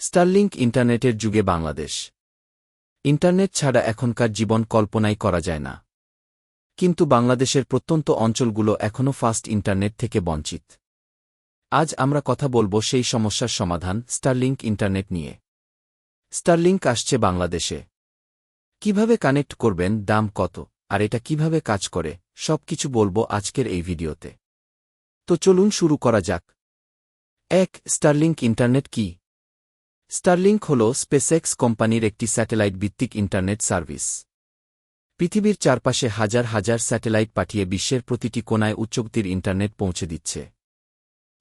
Starlink ইন্টারনেটের যুগে Bangladesh. Internet ছাড়া এখনকার জীবন কল্পনাই করা যায় না। কিন্তু বাংলাদেশের প্রত্যন্ত অঞ্চলগুলো এখনও ফাস্ট ইন্টারনেট থেকে বঞ্চিত। আজ আমরা কথা বলব সেই সমস্যার সমাধান স্টারলিংক ইন্টারনেট নিয়ে। স্টারলিংক আসছে বাংলাদেশে। কীভাবে কানেক্ট করবেন, দাম কত, আর এটা কীভাবে কাজ করে সব কিছু বলব আজকের এই ভিডিওতে। তো চলুন শুরু করা যাক। এক, স্টারলিংক ইন্টারনেট কি? স্টারলিংক হল স্পেসএক্স কোম্পানির একটি স্যাটেলাইট ভিত্তিক ইন্টারনেট সার্ভিস। পৃথিবীর চারপাশে হাজার হাজার স্যাটেলাইট পাঠিয়ে বিশ্বের প্রতিটি কোনায় উচ্চগতির ইন্টারনেট পৌঁছে দিচ্ছে।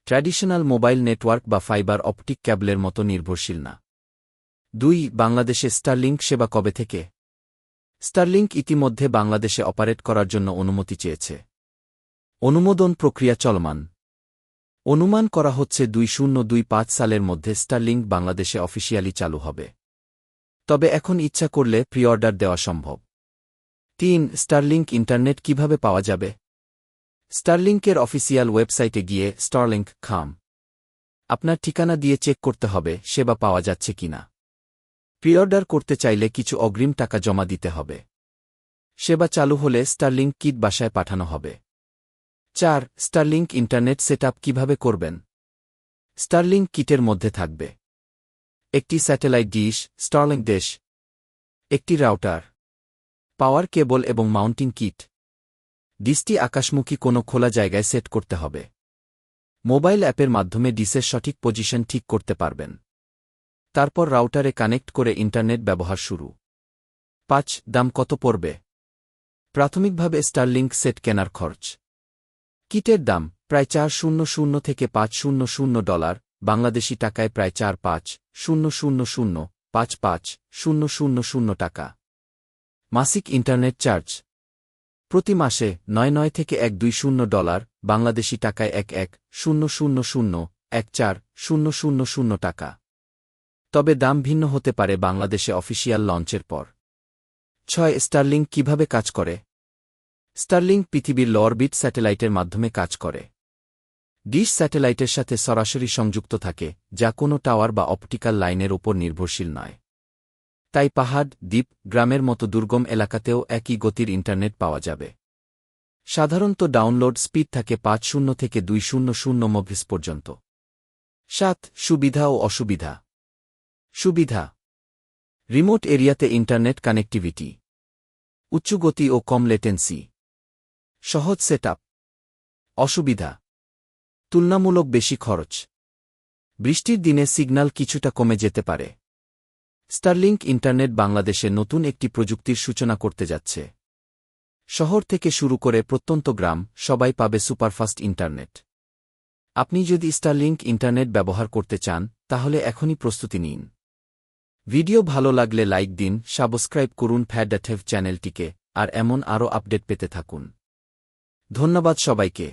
ট্র্যাডিশনাল মোবাইল নেটওয়ার্ক বা ফাইবার অপটিক ক্যাবলের মতো নির্ভরশীল না। দুই, বাংলাদেশে স্টারলিংক সেবা কবে থেকে? স্টারলিংক ইতিমধ্যে বাংলাদেশে অপারেট করার জন্য অনুমতি চেয়েছে। অনুমোদন প্রক্রিয়া চলমান। অনুমান করা হচ্ছে দুই শূন্য দুই পাঁচ সালের মধ্যে স্টারলিংক বাংলাদেশে অফিসিয়ালি চালু হবে। তবে এখন ইচ্ছা করলে প্রি অর্ডার দেওয়া সম্ভব। তিন স্টারলিংক ইন্টারনেট কীভাবে পাওয়া যাবে? স্টারলিংকের অফিসিয়াল ওয়েবসাইটে গিয়ে স্টারলিংক খাম। আপনার ঠিকানা দিয়ে চেক করতে হবে সেবা পাওয়া যাচ্ছে কিনা। প্রিঅর্ডার করতে চাইলে কিছু অগ্রিম টাকা জমা দিতে হবে। সেবা চালু হলে স্টারলিংক কিট বাসায় পাঠানো হবে। চার স্টারলিংক ইন্টারনেট সেট কীভাবে করবেন? স্টারলিংক কিটের মধ্যে থাকবে। একটি স্যাটেলাইট ডিশ স্টারলিংক দেশ একটি রাউটার পাওয়ার কেবল এবং মাউন্টিং কিট ডিসটি আকাশমুখী কোনো খোলা জায়গায় সেট করতে হবে। মোবাইল অ্যাপের মাধ্যমে ডিসের সঠিক পজিশন ঠিক করতে পারবেন। তারপর রাউটারে কানেক্ট করে ইন্টারনেট ব্যবহার শুরু। পাঁচ, দাম কত পড়বে? প্রাথমিকভাবে স্টারলিংক সেট কেনার খরচ। কিটের দাম প্রায় চার শূন্য শূন্য থেকে পাঁচ শূন্য শূন্য ডলার, বাংলাদেশি টাকায় প্রায় চার পাঁচ শূন্য শূন্য শূন্য, পাঁচ পাঁচ শূন্য শূন্য শূন্য টাকা। মাসিক ইন্টারনেট চার্জ। প্রতি মাসে নয় নয় থেকে এক দুই শূন্য ডলার, বাংলাদেশি টাকায় এক এক শূন্য শূন্য শূন্য, এক চার শূন্য শূন্য শূন্য টাকা। তবে দাম ভিন্ন হতে পারে বাংলাদেশে অফিসিয়াল লঞ্চের পর। ছয় স্টারলিংক কীভাবে কাজ করে? স্টারলিংক পৃথিবীর লরবিট স্যাটেলাইটের মাধ্যমে কাজ করে। ডিশ স্যাটেলাইটের সাথে সরাসরি সংযুক্ত থাকে, যা কোনো টাওয়ার বা অপটিক্যাল লাইনের উপর নির্ভরশীল নয়। তাই পাহাড়, দ্বীপ, গ্রামের মতো দুর্গম এলাকাতেও একই গতির ইন্টারনেট পাওয়া যাবে। সাধারণত ডাউনলোড স্পিড থাকে পাঁচ শূন্য থেকে দুই শূন্য শূন্য মভিস পর্যন্ত। সাত, সুবিধা ও অসুবিধা। সুবিধা। রিমোট এরিয়াতে ইন্টারনেট কানেক্টিভিটি উচ্চগতি ও কম লেটেন্সি সহজ সেট অসুবিধা। তুলনামূলক বেশি খরচ। বৃষ্টির দিনে সিগন্যাল কিছুটা কমে যেতে পারে। স্টারলিংক ইন্টারনেট বাংলাদেশে নতুন একটি প্রযুক্তির সূচনা করতে যাচ্ছে। শহর থেকে শুরু করে প্রত্যন্ত গ্রাম সবাই পাবে সুপারফাস্ট ইন্টারনেট। আপনি যদি স্টারলিংক ইন্টারনেট ব্যবহার করতে চান, তাহলে এখনই প্রস্তুতি নিন। ভিডিও ভালো লাগলে লাইক দিন, সাবস্ক্রাইব করুন ফ্যাডাঠেভ চ্যানেলটিকে, আর এমন আরও আপডেট পেতে থাকুন। ধন্যবাদ সবাইকে।